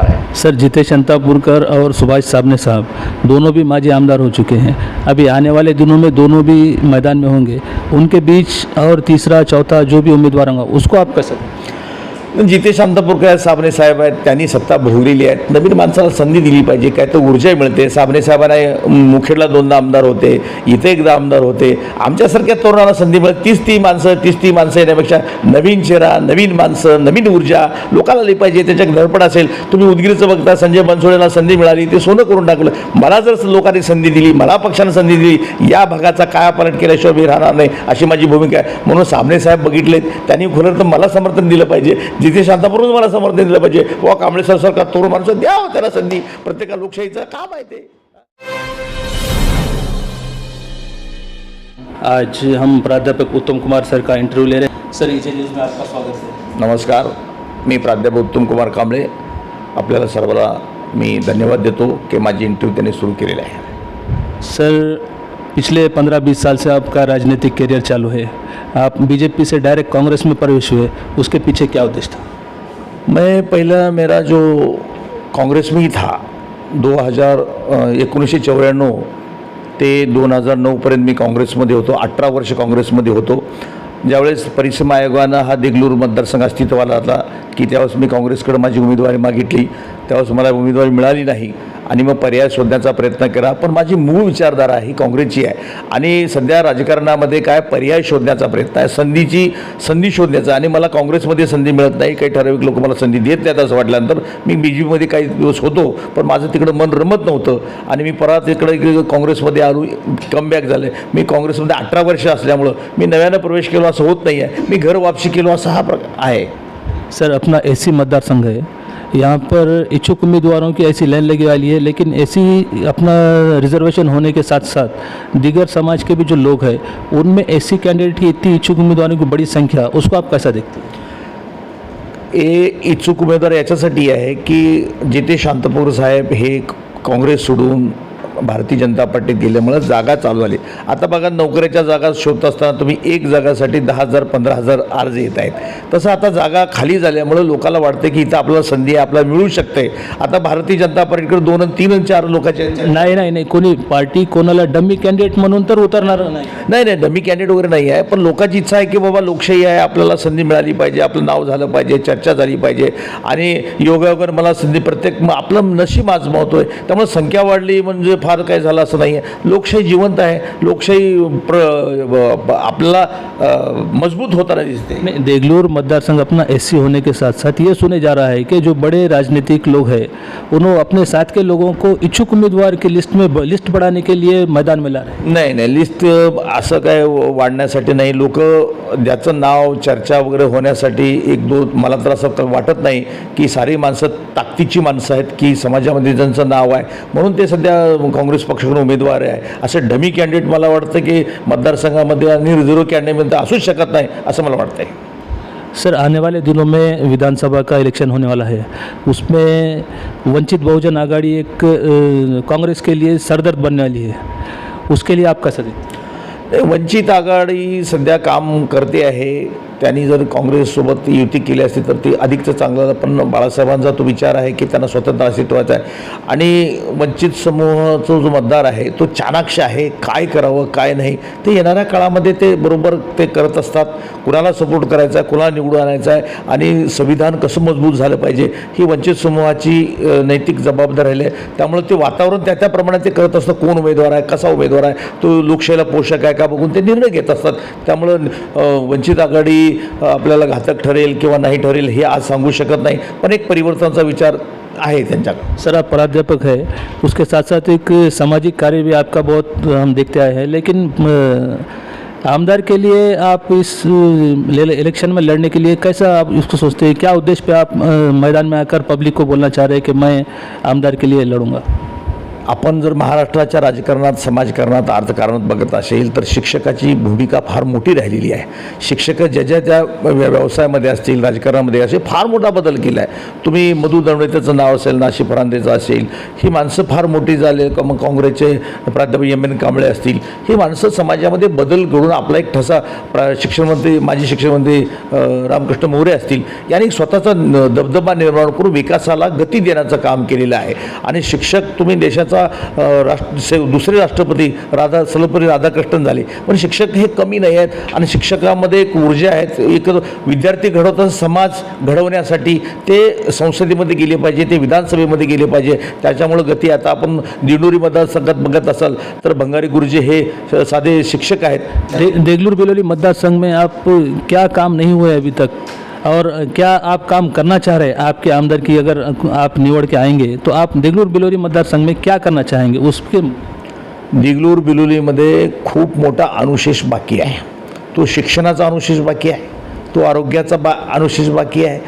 है। सर, जितेश अंतापुरकर और सुभाष साबने साहब, दोनों भी माजी आमदार हो चुके हैं। अभी आने वाले दिनों में दोनों भी मैदान में होंगे। उनके बीच और तीसरा, चौथा जो भी उम्मीदवार होगा, उसको आप जिथे जितेश अंतापूरकर साबणे साहेब आहेत त्यांनी सत्ता भोगलेली आहे. नवीन माणसाला संधी दिली पाहिजे काय तर ऊर्जा मिळते. साबणे साहेबांना मुखेडला दोनदा आमदार होते इथे एकदा आमदार होते. आमच्यासारख्या तरुणाला संधी मिळते तीस ती माणसं तीस ती माणसं येण्यापेक्षा नवीन चेहरा नवीन माणसं नवीन ऊर्जा लोकांना आली पाहिजे त्याच्या धडपड असेल. तुम्ही उदगीरचं बघता संजय बनसोडेला संधी मिळाली ते सोनं करून टाकलं. मला जर लोकांनी संधी दिली मला पक्षानं संधी दिली या भागाचा कायापालट केल्याशिवाय मी राहणार नाही अशी माझी भूमिका आहे. म्हणून साबणे साहेब बघितलेत त्यांनी खरं तर मला समर्थन दिलं पाहिजे. जिथे शांतापूर्वच मला समर्थन दिलं पाहिजे वा कांबळे सर सरकार तरुण माणसं द्यावं त्याला संधी. प्रत्येका लोकशाहीचं काम आहे ते. आज हम प्राध्यापक उत्तम कुमार सर का इंटरव्यू ले रहे हैं। सर इसे न्यूज़ में आपका स्वागत है। नमस्कार मी प्राध्यापक उत्तम कुमार कांबळे. आपल्याला सर्वांना मी धन्यवाद देतो की माझी इंटरव्ह्यू त्यांनी सुरू केलेला आहे. सर पिछले पंद्रह बीस साल से आपका राजनीतिक करियर चालू है। आप बीजेपी से डायरेक्ट कांग्रेस में प्रवेश हुए उसके पीछे क्या उद्देश्य था मैं पहला मेरा जो काँग्रेस में ही था दो हजार एकोणीसशे चौऱ्याण्णव ते दोन हजार नऊपर्यंत मी काँग्रेसमध्ये होतो अठरा वर्ष काँग्रेसमध्ये होतो. ज्यावेळेस परिश्रम आयोगानं हा देगलूर मतदारसंघ अस्तित्वाला आला की त्यावेळेस मी काँग्रेसकडं माझी उमेदवारी मागितली त्यावेळेस मला उमेदवारी मिळाली नाही. आणि मग पर्याय शोधण्याचा प्रयत्न केला पण माझी मूळ विचारधारा ही काँग्रेसची आहे. आणि सध्या राजकारणामध्ये काय पर्याय शोधण्याचा प्रयत्न आहे? संधीची संधी शोधण्याचा. आणि मला काँग्रेसमध्ये संधी मिळत नाही. काही ठराविक लोक मला संधी देत नाहीत असं वाटल्यानंतर मी बी जे पीमध्ये काही दिवस होतो पण माझं तिकडं मन रमत नव्हतं. आणि मी परत इकडे इकडे काँग्रेसमध्ये आलो कमबॅक झालं. मी काँग्रेसमध्ये अठरा वर्ष असल्यामुळं मी नव्यानं प्रवेश केलो असं होत नाही आहे मी घर वापसी केलो असा हा प्रकार आहे. सर अपना एसी मतदारसंघ आहे. यहाँ पर इच्छुक उम्मीदवारों की ऐसी लाइन लगी वाली है, लेकिन ऐसी अपना रिजर्वेशन होने के साथ साथ दीगर समाज के भी जो लोग हैं, उनमें ऐसी कैंडिडेट की इतनी इच्छुक उम्मीदवारों की बड़ी संख्या, उसको आप कैसा देखते हैं? ये इच्छुक उमेदवार याच्यासाठी आहे की जिथे शांतपूर साहेब, हे काँग्रेस सोडून भारतीय जनता पार्टीत गेल्यामुळं जागा चालू झाली. आता बघा नोकऱ्याच्या जागा शोधत असताना तुम्ही एक जागासाठी दहा हजार पंधरा हजार अर्ज येत आहेत. तसं आता जागा खाली झाल्यामुळं लोकांना वाटते की इथं आपल्याला संधी आपल्याला मिळू शकते आता भारतीय जनता पार्टीकडे दोन आणि तीन आणि चार लोकांच्या नाही नाही नाही. कोणी पार्टी कोणाला डम्मी कॅन्डिडेट म्हणून तर उतरणार नाही. नाही नाही. डमी कॅन्डिडेट वगैरे नाही आहे. पण लोकांची इच्छा आहे की बाबा लोकशाही आहे. आपल्याला संधी मिळाली पाहिजे. आपलं नाव झालं पाहिजे. चर्चा झाली पाहिजे. आणि योगायोगावर मला संधी प्रत्येक आपलं नशीब आजमावतोय. त्यामुळे संख्या वाढली म्हणजे फार काय झालं असं नाही आहे लोकशाही जिवंत आहे. लोकशाही प्र आपल्याला मजबूत होताना दिसते. नहीं देगलूर मतदार संघ अपना एससी होने के साथ साथ ये सुने जा रहा है कि जो बड़े राजनीतिक लोग हैं उन्होंने अपने साथ के लोगों को इच्छुक उम्मीदवार की लिस्ट में लिस्ट बढ़ाने के लिए मैदान में ला रहे हैं। नाही नाही लिस्ट असं काय वाढण्यासाठी नाही. लोक ज्याचं नाव चर्चा वगैरे होण्यासाठी एक दोन मला तर असं वाटत नाही की सारी माणसं ताकदीची माणसं आहेत की समाजामध्ये ज्यांचं नाव आहे. म्हणून ते सध्या काँग्रेस पक्षाकडून उमेदवार आहे. असे डमी कॅन्डिडेट मला वाटतं की मतदारसंघामध्ये आणि रिझर्व्ह कॅन्डिडेट असूच शकत नाही असं मला वाटतंय. सर आने वाले दिनों में विधानसभा का इलेक्शन होने वाला है? उसमें वंचित बहुजन आघाड़ी एक कांग्रेस के लिए सरदर्द बनने वाली है। उसके लिए आप कैसा देखते हैं? वंचित आघाडी सध्या काम करते आहे. त्यांनी जर काँग्रेससोबत युती केली असती तर ती अधिकचं चांगलं पण बाळासाहेबांचा तो विचार आहे की त्यांना स्वतंत्र अस्तित्वाचा आहे. आणि वंचित समूहाचा जो मतदार आहे तो चाणाक्ष आहे. काय करावं काय नाही? ते येणाऱ्या काळामध्ये ते बरोबर ते करत असतात. कुणाला सपोर्ट करायचा आहे कुणाला निवडून आणायचं आहे? आणि संविधान कसं मजबूत झालं पाहिजे? ही वंचित समूहाची नैतिक जबाबदारी राहिली आहे. त्यामुळे ते वातावरण त्या त्याप्रमाणे ते करत असतं. कोण उमेदवार आहे कसा उमेदवार आहे? तो लोकशाहीला पोषक आहे का? बघून ते निर्णय घेत असतात. त्यामुळं वंचित आघाडी अ, आपल्याला घातक ठरेल किंवा नाही ठरेल हे आज सांगू शकत नाही. पण एक परिवर्तनाचा विचार आहे त्यांच्याकडे. सर आप प्राध्यापक है। उसके साथ साथ एक सामाजिक कार्य भी आपका बहुत हम देखते आए हैं। लेकिन आमदार के लिए आप इस इलेक्शन में लड़ने के लिए कैसा आप इसको सोचते हैं? क्या उद्देश्य पे आप मैदान में आकर पब्लिक को बोलना चाह रहे हैं कि मैं आमदार के लिए लड़ूँगा? आपण जर महाराष्ट्राच्या राजकारणात समाजकारणात अर्थकारणात बघत असेल तर शिक्षकाची भूमिका फार मोठी राहिलेली आहे. शिक्षक ज्या ज्या त्या व्यवसायामध्ये असतील राजकारणामध्ये असेल फार मोठा बदल केला आहे तुम्ही मधु दंडवेतेचं नाव असेल नाशिक फरांदेचं असेल ही माणसं फार मोठी झाले का मग काँग्रेसचे प्राध्यापक एम एन कांबळे असतील ही माणसं समाजामध्ये बदल घडून आपला एक ठसा प्रा शिक्षणमंत्री माजी शिक्षणमंत्री रामकृष्ण मोरे असतील यांनी स्वतःचा न- दबदबा निर्माण करून विकासाला गती देण्याचं काम केलेलं आहे. आणि शिक्षक तुम्ही देशाचा अ, राष्ट्र से दुसरे राष्ट्रपती राधा सर्वपरी राधाकृष्णन झाले. पण शिक्षक हे कमी नाही आहेत आणि शिक्षकामध्ये एक ऊर्जा आहेत एक विद्यार्थी घडवताना समाज घडवण्यासाठी ते संसदेमध्ये गेले पाहिजे ते विधानसभेमध्ये गेले पाहिजे. त्याच्यामुळं गती आता आपण दिंडोरी मतदारसंघात बघत असाल तर भंगारी गुरुजी हे साधे शिक्षक आहेत. दे, देगलूर बिलोली मतदारसंघ में आप क्या काम नहीं हुए अभी तक? और क्या आप काम करना चाह रहे हैं? आपके आमदर की अगर आप निवड़ के आएंगे तो आप देगलूर बिलोली मतदार संघ में क्या करना चाहेंगे? उसके दिगलूर बिलोलीमध्ये खूप मोठा अनुशेष बाकी आहे. तो शिक्षणाचा अनुशेष बाकी आहे. तो आरोग्याचा बा अनुशेष बाकी आहे.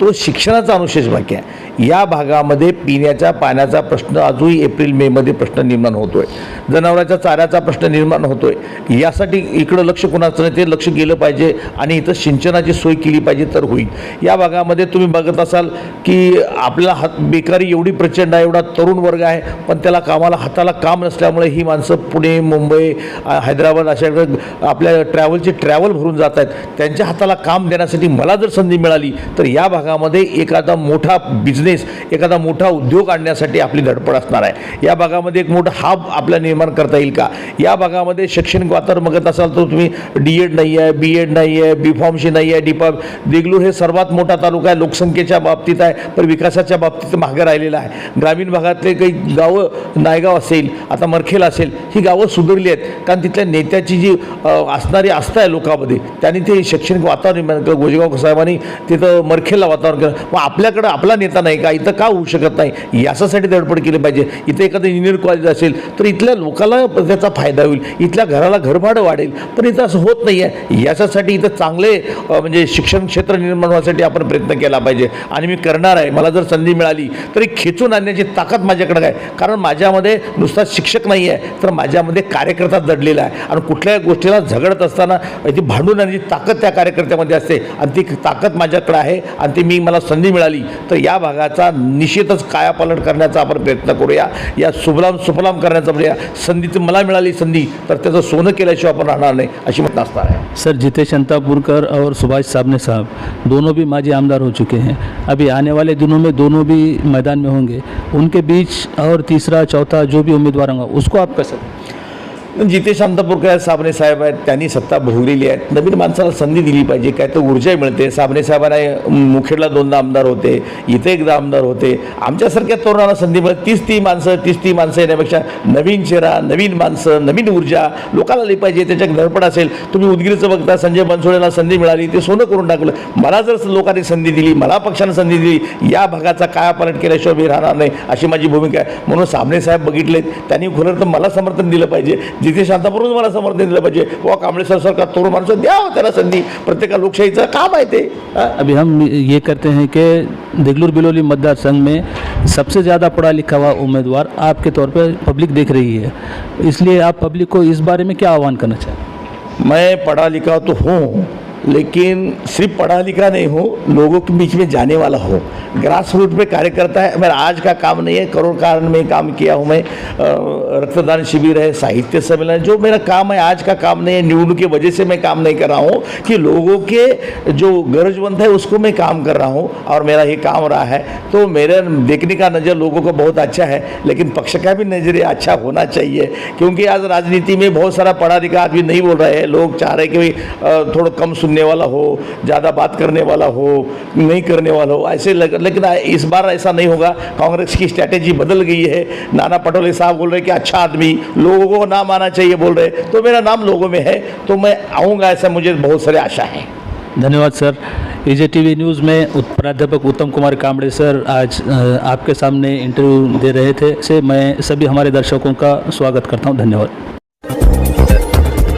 तो शिक्षणाचा अनुशेष बाकी आहे. या भागामध्ये पिण्याच्या पाण्याचा प्रश्न अजूनही एप्रिल मेमध्ये प्रश्न निर्माण होतो आहे जनावरांच्या चाऱ्याचा प्रश्न निर्माण होतो आहे यासाठी इकडं लक्ष कोणाचं नाही ते लक्ष गेलं पाहिजे आणि इथं सिंचनाची सोय केली पाहिजे तर होईल. या भागामध्ये तुम्ही बघत असाल की आपला हात बेकारी एवढी प्रचंड आहे एवढा तरुण वर्ग आहे पण त्याला कामाला हाताला काम नसल्यामुळे ही माणसं पुणे मुंबई हैदराबाद अशाकडे आपल्या ट्रॅव्हलचे ट्रॅव्हल भरून जात आहेत. त्यांच्या हाताला काम देण्यासाठी मला जर संधी मिळाली तर या भागामध्ये एखादा मोठा बिझनेस एखादा मोठा उद्योग आणण्यासाठी आपली धडपड असणार आहे. या भागामध्ये एक मोठा हाब आपला निर्माण करता येईल का? या भागामध्ये शैक्षणिक वातावरण बघत असाल तर तुम्ही डी एड नाही आहे बी एड नाही आहे बी फॉर्मशी नाही आहे डी फॉर्म देगलूर हे सर्वात मोठा तालुका आहे लोकसंख्येच्या बाबतीत आहे पण विकासाच्या बाबतीत मागे राहिलेला आहे. ग्रामीण भागातले काही गावं नायगाव असेल आता मरखेल असेल ही गावं सुधारली आहेत. कारण तिथल्या नेत्याची जी असणारी आस्था आहे लोकांमध्ये त्यांनी ते शैक्षणिक वातावरण निर्माण केलं गोजेगाव साहेबांनी तिथं मरखेलला वातावरण केलं. मग आपल्याकडं आपला नेता नाही का? इथं का होऊ शकत नाही? याच्यासाठी धडपड केली पाहिजे. इथं एखादं इंजिनियर कॉलेज असेल तर इथल्या लोकाला त्याचा फायदा होईल. इथल्या घराला घरभाडं वाढेल. पण इथं असं होत नाही आहे याच्यासाठी इथं चांगले म्हणजे शिक्षण क्षेत्र निर्माण होण्यासाठी आपण प्रयत्न केला पाहिजे. आणि मी करणार आहे. मला जर संधी मिळाली तरी खेचून आणण्याची ताकद माझ्याकडे आहे कारण माझ्यामध्ये नुसता शिक्षक नाही आहे तर माझ्यामध्ये कार्यकर्ता जडलेला आहे. आणि कुठल्याही गोष्टीला झगडत असताना ती भांडून आणण्याची ताकद त्या कार्यकर्त्यामध्ये असते. आणि ती ताकद माझ्याकडे आहे. आणि ती मी मला संधी मिळाली. तर या भागात भागाचा निश्चितच कायापालट करण्याचा आपण प्रयत्न करूया. या सुफलाम सुफलाम करण्याचा म्हणजे संधी ती मला मिळाली संधी तर त्याचं सोनं केल्याशिवाय आपण राहणार नाही अशी मत असणार आहे. सर जितेश अंतापुरकर और सुभाष साबने साहब दोनों भी माजी आमदार हो चुके हैं। अभी आने वाले दिनों में दोनों भी मैदान में होंगे। उनके बीच और तीसरा चौथा जो भी उम्मीदवार होगा उसको आप कैसे जिथे अंतपूरकर साबणे साहेब आहेत त्यांनी सत्ता भोगलेली आहे. नवीन माणसाला संधी दिली पाहिजे काय तर ऊर्जा मिळते. साबणे साहेबांना मुखेडला दोनदा आमदार होते इथे एकदा आमदार होते. आमच्यासारख्या तरुणाला संधी मिळते. तीस ती माणसं तीस ती माणसं येण्यापेक्षा नवीन चेहरा नवीन माणसं नवीन ऊर्जा लोकांना आली पाहिजे त्याच्यात धडपड असेल. तुम्ही उदगीरचं बघता संजय बनसोडेला संधी मिळाली ते सोनं करून टाकलं. मला जर लोकांनी संधी दिली मला पक्षानं संधी दिली या भागाचा कायापालट केल्याशिवाय मी राहणार नाही अशी माझी भूमिका आहे. म्हणून साबणे साहेब बघितलेत त्यांनी खुलं तर मला समर्थन दिलं पाहिजे. जिथे शांतापूरच मला समर्थन दिलं पाहिजे वा कांबळे सर सरकार तरुण माणसं द्या हो त्याला संधी. प्रत्येका लोकशाहीचं काम आहे ते? अभी हम ये करते हैं कि देगलूर बिलोली मतदार संघ में सबसे ज़्यादा पढ़ा लिखा हुआ उम्मीदवार आपके तौर पे पब्लिक देख रही है। इसलिए आप पब्लिक को इस बारे में क्या आह्वान करना चाहें? मैं पढ़ा लिखा तो हूँ। लेकिन सिर्फ़ पढ़ा लिखा नहीं हो, लोगों के बीच में जाने वाला हो। ग्रास रूट पे कार्य करता है, मेरा आज का काम नहीं है, करोड़ कारण में काम किया हूँ मैं। रक्तदान शिविर है, साहित्य सम्मेलन जो मेरा काम है, आज का काम नहीं है निवडणूक की वजह से मैं काम नहीं कर रहा हूँ कि लोगों के जो गरजवंत है, उसको मैं काम कर रहा हूँ और मेरा ये काम रहा है। तो मेरा देखने का नज़र लोगों का बहुत अच्छा है, लेकिन पक्ष का भी नज़रिया अच्छा होना चाहिए, क्योंकि आज राजनीति में बहुत सारा पढ़ा लिखा आदमी नहीं बोल रहे हैं। लोग चाह रहे कि थोड़ा कम सुनने वाला हो ज़्यादा बात करने वाला हो नहीं करने वाला हो ऐसे लग, लेकिन इस बार ऐसा नहीं होगा। कांग्रेस की स्ट्रैटेजी बदल गई है। नाना पटोले साहब बोल रहे कि अच्छा आदमी लोगों को नाम आना चाहिए बोल रहे तो मेरा नाम लोगों में है तो मैं आऊँगा ऐसा मुझे बहुत सारे आशा है। धन्यवाद सर। एजे टी न्यूज़ में प्राध्यापक उत्तम कुमार कामड़े सर आज आपके सामने इंटरव्यू दे रहे थे। से मैं सभी हमारे दर्शकों का स्वागत करता हूँ। धन्यवाद।